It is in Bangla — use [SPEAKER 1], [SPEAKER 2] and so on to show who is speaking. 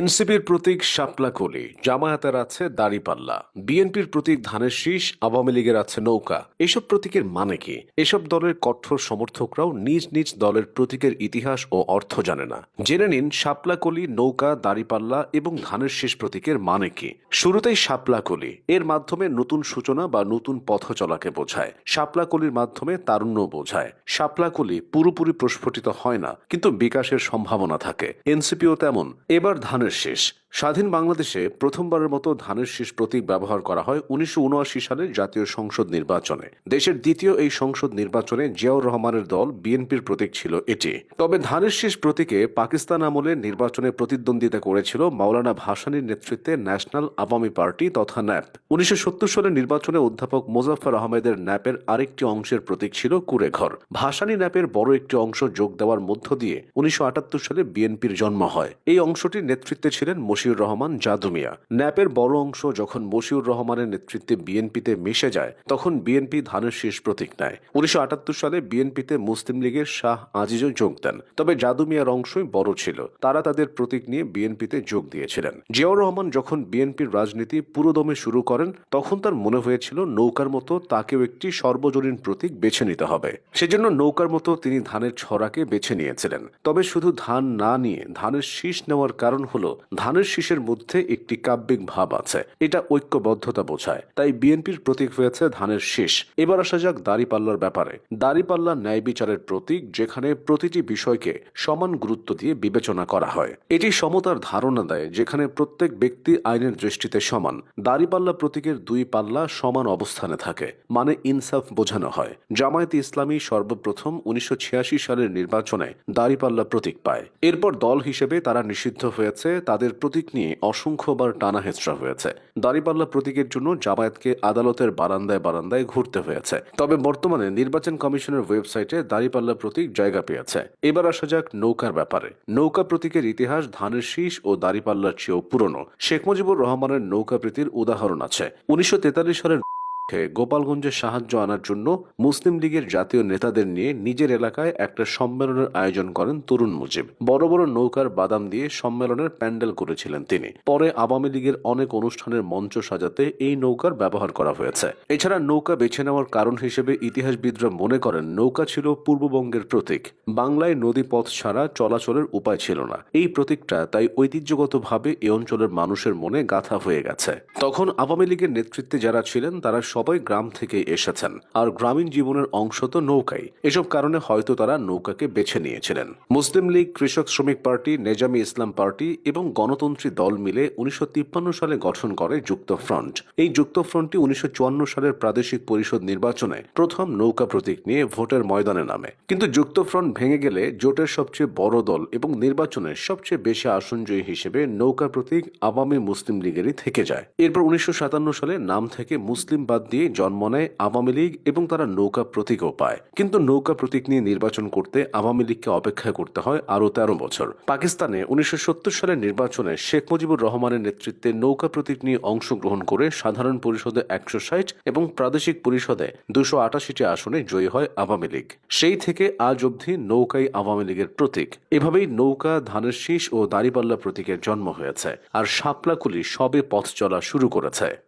[SPEAKER 1] এনসিপির প্রতীক শাপলা কলি জামায়াতের আছে দাড়িপাল্লা বিএনপির প্রতীক ধানের শীষ, আওয়ামী লীগের আছে নৌকা। এসব প্রতীকের মানে কি? এসব দলের কঠোর সমর্থকরাও নিজ নিজ দলের প্রতীকের ইতিহাস ও অর্থ জানে না। জেনে নিন, শাপলা কলি নৌকা দাড়িপাল্লা এবং ধানের শীষ প্রতীকের মানে কি? শুরুতেই শাপলা কলি এর মাধ্যমে নতুন সূচনা বা নতুন পথ চলাকে বোঝায়। শাপলা কলির মাধ্যমে তারুণ্য বোঝায়। শাপলা কলি পুরোপুরি প্রস্ফুটিত হয় না, কিন্তু বিকাশের সম্ভাবনা থাকে। এনসিপিও তেমন। এবার ধানের শীষ। স্বাধীন বাংলাদেশে প্রথমবারের মতো ধানের শীষ প্রতীক ব্যবহার করা হয় উনিশশো সালের জাতীয় সংসদ নির্বাচনে। দেশের দ্বিতীয় এই সংসদ নির্বাচনে জিয়াউর রহমানের দল বিএনপির প্রতীক ছিল এটি। তবে ধানের শীষ প্রতীকে পাকিস্তান আমলে নির্বাচনে প্রতিদ্বন্দ্বিতা করেছিল মাওলানা ভাসানীর নেতৃত্বে ন্যাশনাল আওয়ামী পার্টি তথা ন্যাপ। উনিশশো সত্তর সালের নির্বাচনে অধ্যাপক মোজাফফর আহমেদের ন্যাপের আরেকটি অংশের প্রতীক ছিল কুড়েঘর। ভাসানী ন্যাপের বড় একটি অংশ যোগ দেওয়ার মধ্য দিয়ে উনিশশো আটাত্তর সালে বিএনপির জন্ম হয়। এই অংশটির নেতৃত্বে ছিলেন মশিউর রহমান জাদুমিয়া ন্যাপের বড় অংশ যখন মশিউর রহমানের নেতৃত্বে বিএনপিতে মিশে যায়, তখন বিএনপি ধানের শীষ প্রতীক নেয়। উনিশশো সালে বিএনপিতে মুসলিম লীগের শাহ আজিজও যোগ দেন। তবে জাদুমিয়ার অংশই বড় ছিল। তারা তাদের প্রতীক নিয়ে বিএনপিতে যোগ দিয়েছিলেন। জিয়াউর রহমান যখন বিএনপির রাজনীতি পুরোদমে শুরু করেন, তখন তার মনে হয়েছিল নৌকার মতো তাকেও একটি সর্বজনীন প্রতীক বেছে নিতে হবে। সেজন্য নৌকার মতো তিনি ধানের ছড়াকে বেছে নিয়েছিলেন। তবে শুধু ধান না নিয়ে ধানের শীষ নেওয়ার কারণ হলো, ধানের শীষের মধ্যে একটি কাব্যিক ভাব আছে। এটা ঐক্যবদ্ধতা বোঝায়। তাই বিএনপির প্রতীক হয়েছে ধানের শীষ। এবার আসা যাক দাড়িপাল্লার ব্যাপারে। দাড়িপাল্লা ন্যায় বিচারের প্রতীক, যেখানে প্রতিটি বিষয়কে সমান গুরুত্ব দিয়ে বিবেচনা করা হয়। এটি সমতার ধারণা দেয়, যেখানে প্রত্যেক ব্যক্তি আইনের দৃষ্টিতে সমান। দাড়িপাল্লা প্রতীকের দুই পাল্লা সমান অবস্থানে থাকে মানে ইনসাফ বোঝানো হয়। জামায়াতে ইসলামী সর্বপ্রথম উনিশশো ছিয়াশি সালের নির্বাচনে দাড়িপাল্লা প্রতীক পায়। এরপর দল হিসেবে তারা নিষিদ্ধ হয়েছে, তাদের প্রতীক নিয়ে অসংখ্যবার টানা হেঁচড়া হয়েছে। দাঁড়িপাল্লা প্রতীকের জন্য জামায়াতকে আদালতের বারান্দায় বারান্দায় ঘুরতে হয়েছে। তবে বর্তমানে নির্বাচন কমিশনের ওয়েবসাইটে দাঁড়িপাল্লা প্রতীক জায়গা পেয়েছে। এবার আসা যাক নৌকার ব্যাপারে। নৌকা প্রতীকের ইতিহাস, ধানের শীষ ও দাঁড়িপাল্লার চেয়েও পুরনো। শেখ মুজিবুর রহমানের নৌকা প্রীতির উদাহরণ আছে। উনিশশো তেতাল্লিশ সালের গোপালগঞ্জে সাহায্য আনার জন্য মুসলিম লীগের জাতীয় নেতাদের নিয়ে নিজের এলাকায় একটা সম্মেলনের আয়োজন করেন তরুণ মুজিব। বড় বড় নৌকার বাদাম দিয়ে সম্মেলনের প্যান্ডেল করেছিলেন তিনি। পরে আওয়ামী লীগের অনেক অনুষ্ঠানের মঞ্চ সাজাতে এই নৌকার ব্যবহার করা হয়েছে। এছাড়া নৌকা বেছে নেওয়ার কারণ হিসেবে ইতিহাসবিদরা মনে করেন, নৌকা ছিল পূর্ববঙ্গের প্রতীক। বাংলায় নদী পথ ছাড়া চলাচলের উপায় ছিল না। এই প্রতীকটা তাই ঐতিহ্যগতভাবে এ অঞ্চলের মানুষের মনে গাথা হয়ে গেছে। তখন আওয়ামী লীগের নেতৃত্বে যারা ছিলেন, তারা সবাই গ্রাম থেকে এসেছেন। আর গ্রামীণ জীবনের অংশ তো নৌকাই। এসব কারণে হয়তো তারা নৌকাকে বেছে নিয়েছিলেন। মুসলিম লীগ, কৃষক শ্রমিক পার্টি, নেজামি ইসলাম পার্টি এবং গণতন্ত্রী দল মিলে উনিশশো সালে গঠন করে যুক্ত ফ্রন্ট। এই যুক্ত ফ্রন্টটি উনিশশো চুয়ান্ন সালের প্রাদেশিক পরিষদ নির্বাচনে প্রথম নৌকা প্রতীক নিয়ে ভোটের ময়দানে নামে। কিন্তু যুক্ত ফ্রন্ট ভেঙে গেলে জোটের সবচেয়ে বড় দল এবং নির্বাচনে সবচেয়ে বেশি আসনজয়ী হিসেবে নৌকা প্রতীক আওয়ামী মুসলিম লীগেরই থেকে যায়। এরপর উনিশশো সাতান্ন সালে নাম থেকে মুসলিম বাদ দিয়ে জন্ম নেয় আওয়ামী লীগ এবং তারা নৌকা প্রতীকও পায়। কিন্তু নৌকা প্রতীক নিয়ে নির্বাচন করতে আওয়ামী লীগকে অপেক্ষা করতে হয় আরও তেরো বছর। পাকিস্তানে উনিশশো সালের নির্বাচনে শেখ মুজিবুর রহমানের নেতৃত্বে নৌকা প্রতীক নিয়ে অংশগ্রহণ করে সাধারণ পরিষদে একশো ষাট এবং প্রাদেশিক পরিষদে দুশো আটাশিটি আসনে জয়ী হয় আওয়ামী লীগ। সেই থেকে আজ অবধি নৌকাই আওয়ামী লীগের প্রতীক। এভাবেই নৌকা, ধানের শীষ ও দাঁড়িপাল্লা প্রতীকের জন্ম হয়েছে। আর শাপলাকুলি সবে পথ চলা শুরু করেছে।